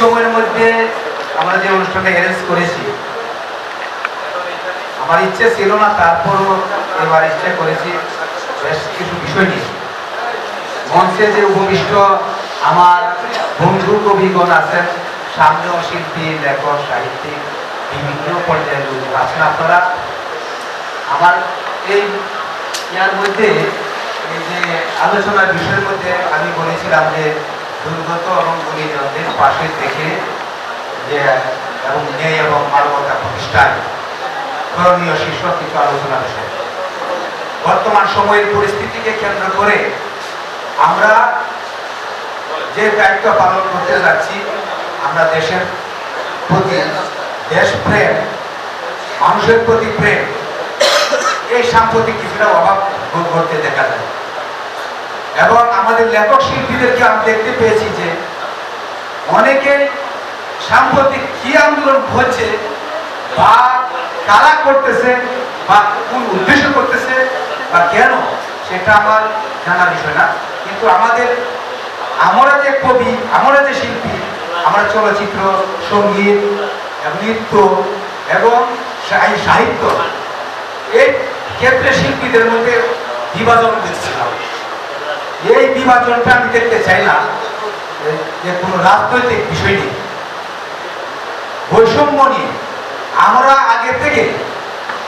সময়ের মধ্যে আমরা যে অনুষ্ঠানটা অ্যারেঞ্জ করেছি, আমার ইচ্ছে ছিল না, তারপরও এবার ইচ্ছে করেছি বেশ কিছু বিষয় নিয়ে। মঞ্চে যে উপবিষ্ট আমার বন্ধু, কবিগণ আছেন, সামনেও শিল্পী, লেখক, সাহিত্যিক, বিভিন্ন পর্যায়ের লোক আছেন আপনারা। আমার এই ইয়ার মধ্যে এই যে আলোচনার বিষয়ের মধ্যে আমি বলেছিলাম যে দুর্গত এবং গুণীজনদের পাশে থেকে যে, এবং ন্যায় এবং মানবতা প্রতিষ্ঠায় করণীয় শীর্ষক কিছু আলোচনা বিষয়। বর্তমান সময়ের পরিস্থিতিকে কেন্দ্র করে আমরা যে দায়িত্ব পালন করতে যাচ্ছি, আমরা দেশের প্রতি দেশপ্রেম, মানুষের প্রতি প্রেম, এই সাম্প্রতিক কিছুটা অভাব বোধ করতে দেখা যায়। এবং আমাদের লেখক শিল্পীদেরকে আমি দেখতে পেয়েছি যে অনেকে সাম্প্রতিক কি আন্দোলন হচ্ছে বা কারা করতেছে, বা কোন উদ্দেশ্য করতেছে, বা কেন, সেটা আমার জানা বিষয় না। কিন্তু আমাদের, আমরা যে কবি, আমরা যে শিল্পী, আমরা চলচ্চিত্র, সংগীত, নৃত্য এবং সাহিত্য এই ক্ষেত্রে শিল্পীদের মধ্যে বিভাজন দেখছিলাম। এই বিভাজনটা আমি দেখতে চাই না। যে- কোনো রাজনৈতিক বিষয় নেই। বৈষম্য নিয়ে আমরা আগে থেকে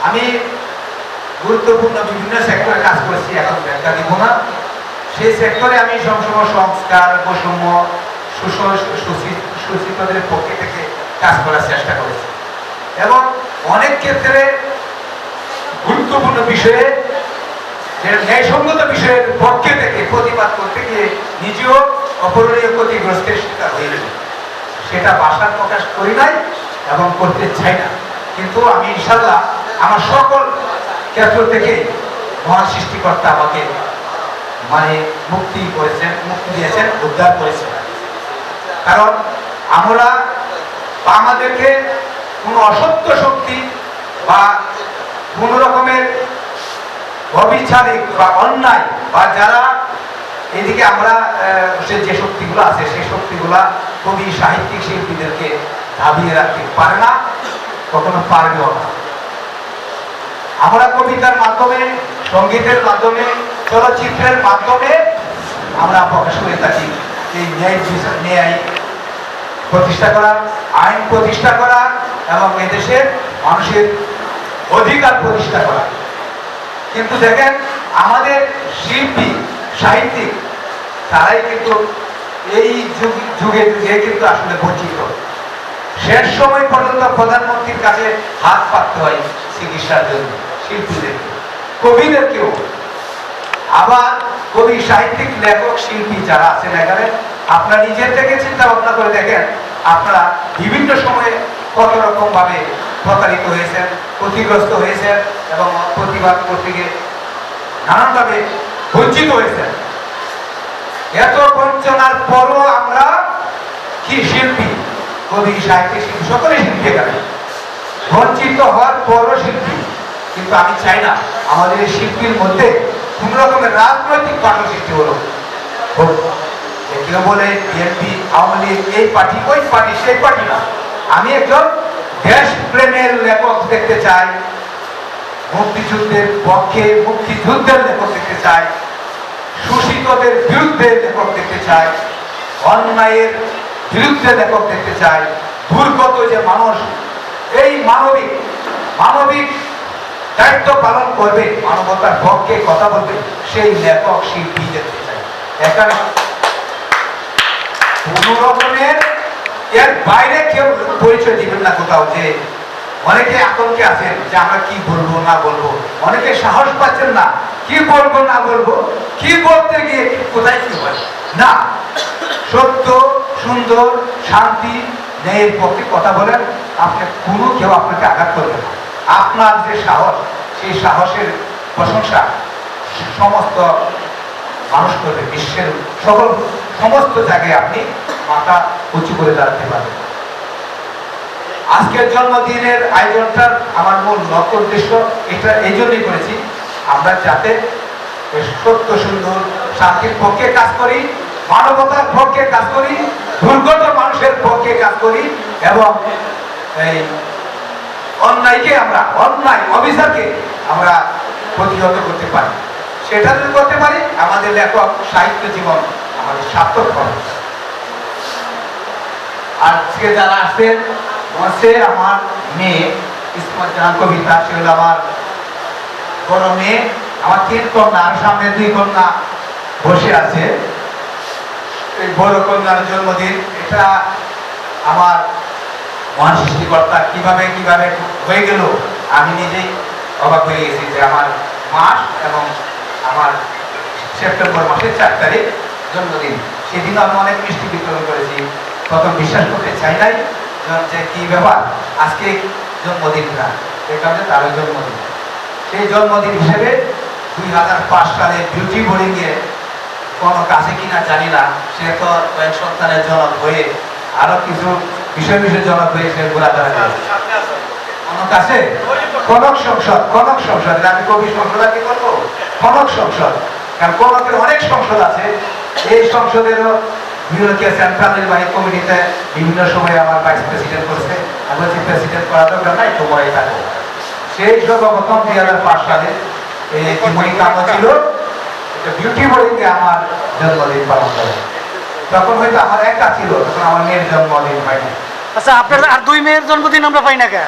আমি গুরুত্বপূর্ণ বিভিন্ন সেক্টরে কাজ করেছি, এখন ব্যাখ্যা দিব না। সেই সেক্টরে আমি সবসময় সংস্কার, বৈষম্য সুশীতদের পক্ষে থেকে কাজ করার চেষ্টা করেছি। এবং অনেক ক্ষেত্রে গুরুত্বপূর্ণ বিষয়ে যে ন্যায়সঙ্গত বিষয়ের পক্ষে থেকে প্রতিবাদ করতে গিয়ে নিজেও অপরণীয় ক্ষতিগ্রস্তের শিকার হয়ে সেটা বাসার প্রকাশ করি নাই এবং করতে চাই না। কিন্তু আমি ইনশাল্লাহ আমার সকল ক্ষেত্র থেকে মহান সৃষ্টিকর্তা আমাকে মানে মুক্তি করেছেন, মুক্তি দিয়েছেন, উদ্ধার করেছেন। কারণ আমরা আমাদেরকে কোনো অসত্য শক্তি বা কোনো রকমের অবিচারিক বা অন্যায়, বা যারা এদিকে আমরা যে শক্তিগুলো আছে, সেই শক্তিগুলা কবি সাহিত্যিক শিল্পীদেরকে দাবিয়ে রাখতে পারে না, কখনো পারবেও না। আমরা কবিতার মাধ্যমে, সঙ্গীতের মাধ্যমে, চলচ্চিত্রের মাধ্যমে আমরা প্রকাশ করে থাকি এই ন্যায় ন্যায় প্রতিষ্ঠা করা, আইন প্রতিষ্ঠা করা, এবং এদেশের মানুষের অধিকার প্রতিষ্ঠা করা। কিন্তু দেখেন, আমাদের শিল্পী, সাহিত্যিক, তারাই কিন্তু এই যুগ- যুগে কিন্তু আসলে বঞ্চিত। শেষ সময় পর্যন্ত প্রধানমন্ত্রীর কাছে হাত পাততে হয় চিকিৎসার জন্য শিল্পীদেরকে কবিদেরকেও আবার কবি, সাহিত্যিক, লেখক, শিল্পী যারা আছেন এখানে, আপনারা নিজের থেকে চিন্তা ভাবনা করে দেখেন, আপনারা বিভিন্ন সময়ে কত রকম ভাবে প্রতারিত হয়েছেন, ক্ষতিগ্রস্ত হয়েছেন এবং প্রতিবাদ করতে গিয়ে নানানভাবে বঞ্চিত হয়েছেন। এত বঞ্চনার পরও আমরা কি শিল্পী? কবি সাহিত্যিক শিল্পী, সকলে শিল্পী এখানে। বঞ্চিত হওয়ার পরও শিল্পী। কিন্তু আমি চাই না আমাদের এই শিল্পীর মধ্যে কোন রকমের রাজনৈতিক কাণ্ড সৃষ্টি হলো। কেউ বলে বিএনপি, আওয়ামী লীগ, এই পার্টি, ওই পার্টি, সেই পার্টি না। আমি একজন দেশ প্রেমের লেখক দেখতে চাই। মুক্তিযুদ্ধের পক্ষে মুক্তিযুদ্ধের লেখক দেখতে চাই। শোষিতদের বিরুদ্ধে লেখক দেখতে চাই। অন্যায়ের বিরুদ্ধে লেখক দেখতে চাই। দুর্গত যে মানুষ, এই মানবিক মানবিক দায়িত্ব পালন করবে, মানবতার পক্ষে কথা বলবে, সেই লেখক শিল্পী দেখতে চাই। এখানে কোন রকমের এর বাইরে কেউ পরিচয় দিবেন না কোথাও যে অনেকে আতঙ্কে আছেন যে আমরা কি বলব, না বলব। অনেকে সাহস পাচ্ছেন না, কি বলব, না বলব। কি বলতে গিয়ে কোথায় কি হয়? না, সত্য, সুন্দর, শান্তি, ন্যায়ের পক্ষে কথা বলেন, আপনি কোনো কেউ আপনাকে আঘাত করবে না। আপনার যে সাহস, সেই সাহসের প্রশংসা সমস্ত মানুষ করবে, বিশ্বের সকল, সমস্ত জায়গায় আপনি মাথা উঁচু করে দাঁড়াতে পারবেন আজকের জন্মদিনের আয়োজনটার আমার মূল লক্ষ্য উদ্দেশ্য, এটা এই জন্যই করেছি, আমরা যাতে সত্য, সুন্দর, শান্তির পক্ষে কাজ করি, মানবতার পক্ষে কাজ করি, দুর্গত মানুষের পক্ষে কাজ করি, এবং এই অন্যায়কে আমরা, অন্যায়, অবিচারকে আমরা প্রতিহত করতে পারি। সেটা যদি করতে পারি, আমাদের লেখক সাহিত্য জীবন আমাদের সার্থক হবে। আজকে যারা আসছেন মঞ্চে আমার মেয়ে ইসমত জাহান কবিতা সে হলো আমার বড় মেয়ে। আমার তিন কন্যা, আর সামনে দুই কন্যা বসে আছে। এই বড় কন্যার জন্মদিন, এটা আমার মহান সৃষ্টিকর্তা কীভাবে কীভাবে হয়ে গেল, আমি নিজেই অবাক হয়ে গেছি যে আমার মাস এবং আমার সেপ্টেম্বর মাসের চার তারিখ জন্মদিন। সেদিন আমি অনেক মিষ্টি বিতরণ করেছি। প্রথম বিশ্বাস করতে চাই নাই যে কি ব্যাপার? আজকে জন্মদিনটা এ কারণে তারও জন্মদিন। সেই জন্মদিন হিসেবে দুই হাজার পাঁচ সালে বিউটি বোর্ডিংয়ে কোনো কাছে কিনা জানি না সে তো কয়েক সন্তানের জনক হয়ে আরও কিছু বিষয় বিষয় জনক হয়ে সে ঘোরাফেরা করে। কনক আছে? কনক সংসদ কনক সংসদ আমি কবি সংসদ কি করব? কনক সংসদ। কারণ কনকের অনেক সংসদ আছে এই সংসদেরও বিরোধীয় সেন্ট্রাল নির্বাহী কমিটিতে বিভিন্ন সময় আমার ভাইস প্রেসিডেন্ট করছে। আমি বলছি প্রেসিডেন্ট করা দরকার নাই তোমারই থাকো সেই সর্বপ্রথম দুই হাজার পাঁচ সালে এই কাম ছিল বিউটি বোর্ডিংয়ে আমার জন্মদিন পালন করে। তখন হয়তো আমার একা ছিল তখন আমার মেয়ের জন্মদিন হয়নি। আচ্ছা আপনার আর দুই মেয়ের জন্মদিন আমরা পাই না কে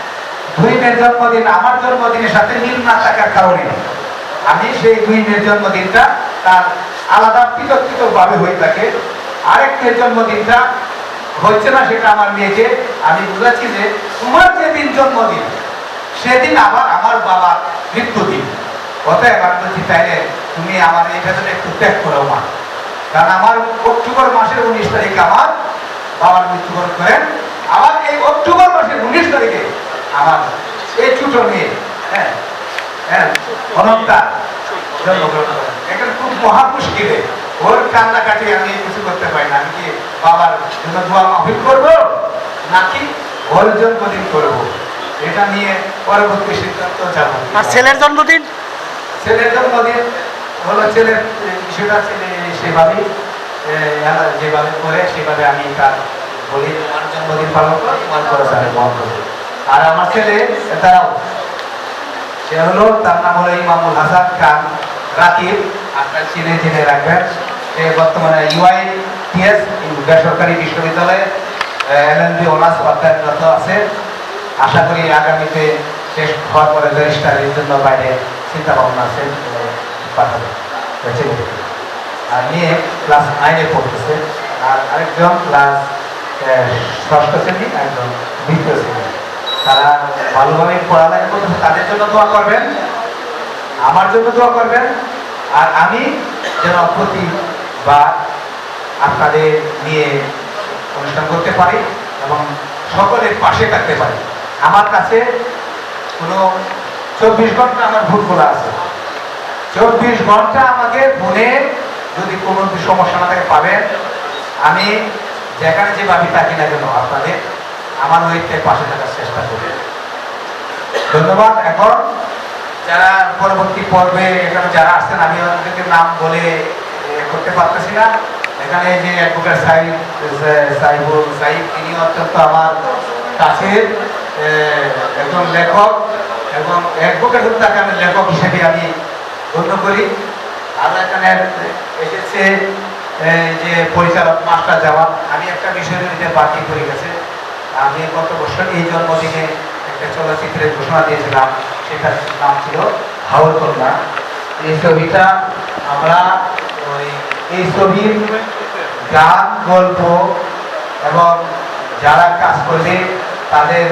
দুই মেয়ের জন্মদিন আমার জন্মদিনের সাথে মিল না থাকার কারণে। আমি সেই দুই মেয়ের জন্মদিনটা তার আলাদা পৃথক পৃথক ভাবে হয়ে থাকে। আরেক মেয়ের জন্মদিনটা হচ্ছে না সেটা আমার মেয়েকে। আমি বুঝাচ্ছি যে তোমার যেদিন জন্মদিন, সেদিন আবার আমার বাবার মৃত্যুদিন। অতএব আমি বলছি, তাইলে তুমি আমার এই ভেতরে একটু ত্যাগ করো মা। কারণ আমার অক্টোবর মাসের উনিশ তারিখে আমার বাবার মৃত্যুবরণ করেন আবার এই অক্টোবর মাসের উনিশ তারিখে আমার এই ছোট মেয়ে হ্যাঁ হ্যাঁ অনন্তা জন্মগ্রহণ করেন এখানে খুব মহা মুশকিলে ওর কান্নাকাটি আমি কিছু করতে পারি না। আমি কি বাবার জন্য দোয়া মাহফিল করব? নাকি ওর জন্মদিন করব? এটা নিয়ে পরবর্তী সিদ্ধান্ত যাব আর ছেলের জন্মদিন? ছেলের জন্মদিন হলো ছেলের বিষয়টা ছেলে সেভাবেই যেভাবে করে সেভাবে আমি তার বলি তোমার জন্মদিন পালন করো তোমার খরচ আমি বহন করব। আর আমার ছেলে তারাও সে হলো তার নাম হলো ইমামুল হাসান খান রাকিব। আপনার চিনে চিনে রাখবেন। বর্তমানে ইউআই টিএস বেসরকারি বিশ্ববিদ্যালয়ে এলএনবি অনার্স অধ্যয়নরত আছে। আশা করি আগামীতে শেষ হওয়ার পরে রেজিস্টারের জন্য বাইরে চিন্তা ভাবনা আছে পাঠাবে। আর নিয়ে ক্লাস নাইনে পড়তেছে। আর আরেকজন ক্লাস ষষ্ঠ শ্রেণি একজন দ্বিতীয় শ্রেণি। তারা ভালোভাবে পড়ালেখা করতেছে। তাদের জন্য দোয়া করবেন, আমার জন্য দোয়া করবেন, আর আমি যেন প্রতিবার আপনাদের নিয়ে অনুষ্ঠান করতে পারি এবং সকলের পাশে থাকতে পারি। আমার কাছে কোনো চব্বিশ ঘণ্টা আমার ভুল খোলা আছে। চব্বিশ ঘণ্টা আমাকে ফোনে যদি কোনো সমস্যা না থাকে পাবেন। আমি যেখানে যেভাবে থাকি না কেন আপনাদের, আমার ওইতে পাশে থাকার চেষ্টা করি। ধন্যবাদ। এখন যারা পরবর্তী পর্বে এখানে যারা আসছেন আমি ওদেরকে নাম বলে করতে পারতেছি না। এখানে যে অ্যাডভোকেট সাহিব সাহিবুল সাহিব তিনি অত্যন্ত আমার কাছের একজন লেখক এবং অ্যাডভোকেট হতে তাকে আমি লেখক হিসেবে আমি গণ্য করি। আর এখানে এসেছে যে পরিচালক মাস্টার জামান আমি একটা বিষয় নিতে বাকি করে গেছে। আমি গত বছর এই জন্মদিনে একটা চলচ্চিত্রের ঘোষণা দিয়েছিলাম, সেটার নাম ছিল হাওর কন্যা এই ছবিটা আমরা ওই এই ছবির গান, গল্প এবং যারা কাজ করবে তাদের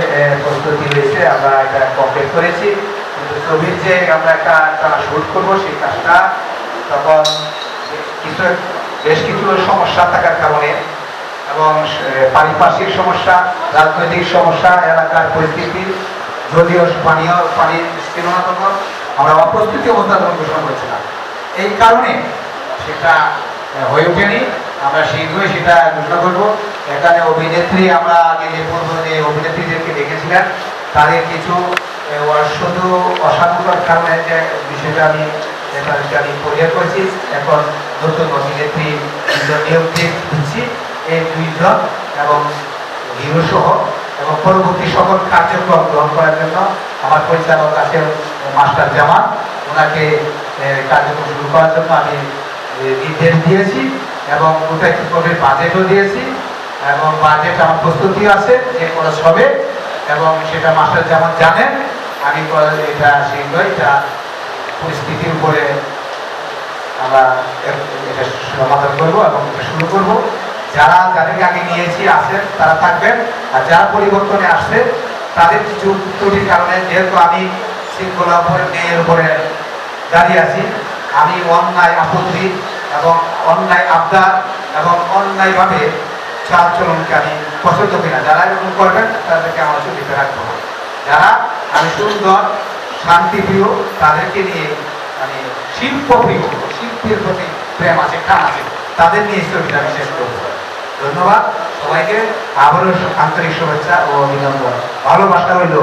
প্রস্তুতি রয়েছে, আমরা এটা কমপ্লিট করেছি। কিন্তু ছবির যে আমরা একটা একটা শুট করব, সেই কাজটা তখন কিছু, বেশ কিছু সমস্যা থাকার কারণে এবং পারিপার্শ্বিক সমস্যা, রাজনৈতিক সমস্যা, এলাকার পরিস্থিতি, জলীয় পানীয়, পানির না তখন আমরা অপ্রস্তুতি অবস্থা ঘোষণা করেছিলাম এই কারণে সেটা হয়ে ওঠেনি। আমরা শীঘ্রই সেটা ঘোষণা করব। এখানে অভিনেত্রী, আমরা আগে যে পূর্ব যে অভিনেত্রীদেরকে দেখেছিলেন, তাদের কিছু শুধু অসাধুতার কারণে যে বিষয়টা আমি তাদেরকে আমি পরিহার করেছি। এখন নতুন অভিনেত্রী দুজন নিয়োগ দিয়ে দিচ্ছি এই দুইজন এবং হিরো সহ এবং পরবর্তী সকল কার্যক্রম গ্রহণ করার জন্য আমার পরিচালক আছেন মাস্টার জামান ওনাকে কার্যক্রম শুরু করার জন্য আমি নির্দেশ দিয়েছি এবং ওটা করে বাজেটও দিয়েছি এবং বাজেট আমার প্রস্তুতি আছে, যে খরচ হবে এবং সেটা মাস্টার যেমন জানেন, আমি এটা শীঘ্রই এটা পরিস্থিতির উপরে আমরা এটা সমাধান করব এবং এটা শুরু করব। যারা যাদেরকে আগে নিয়েছি আসেন তারা থাকবেন। আর যারা পরিবর্তনে আসছে, তাদের কিছু ত্রুটির কারণে, যেহেতু আমি শৃঙ্খলা উপরে, ন্যায়ের উপরে দাঁড়িয়ে আছি, আমি অন্যায়, আপত্তি এবং অন্যায় আবদার এবং অন্যায়ভাবে চাল চলনকে আমি পছন্দ করি না। যারা এরকম করবেন, তাদেরকে আমার ছুটিতে রাখব না। যারা আমি সুন্দর, শান্তিপ্রিয়, তাদেরকে নিয়ে মানে শিল্পপ্রিয়, শিল্পের প্রতি প্রেম আছে টান আছে, তাদের নিয়ে ছবিটা আমি শেষ করব। ধন্যবাদ সবাইকে। আবারও আন্তরিক শুভেচ্ছা ও অভিনন্দন। ভালোবাসা হইল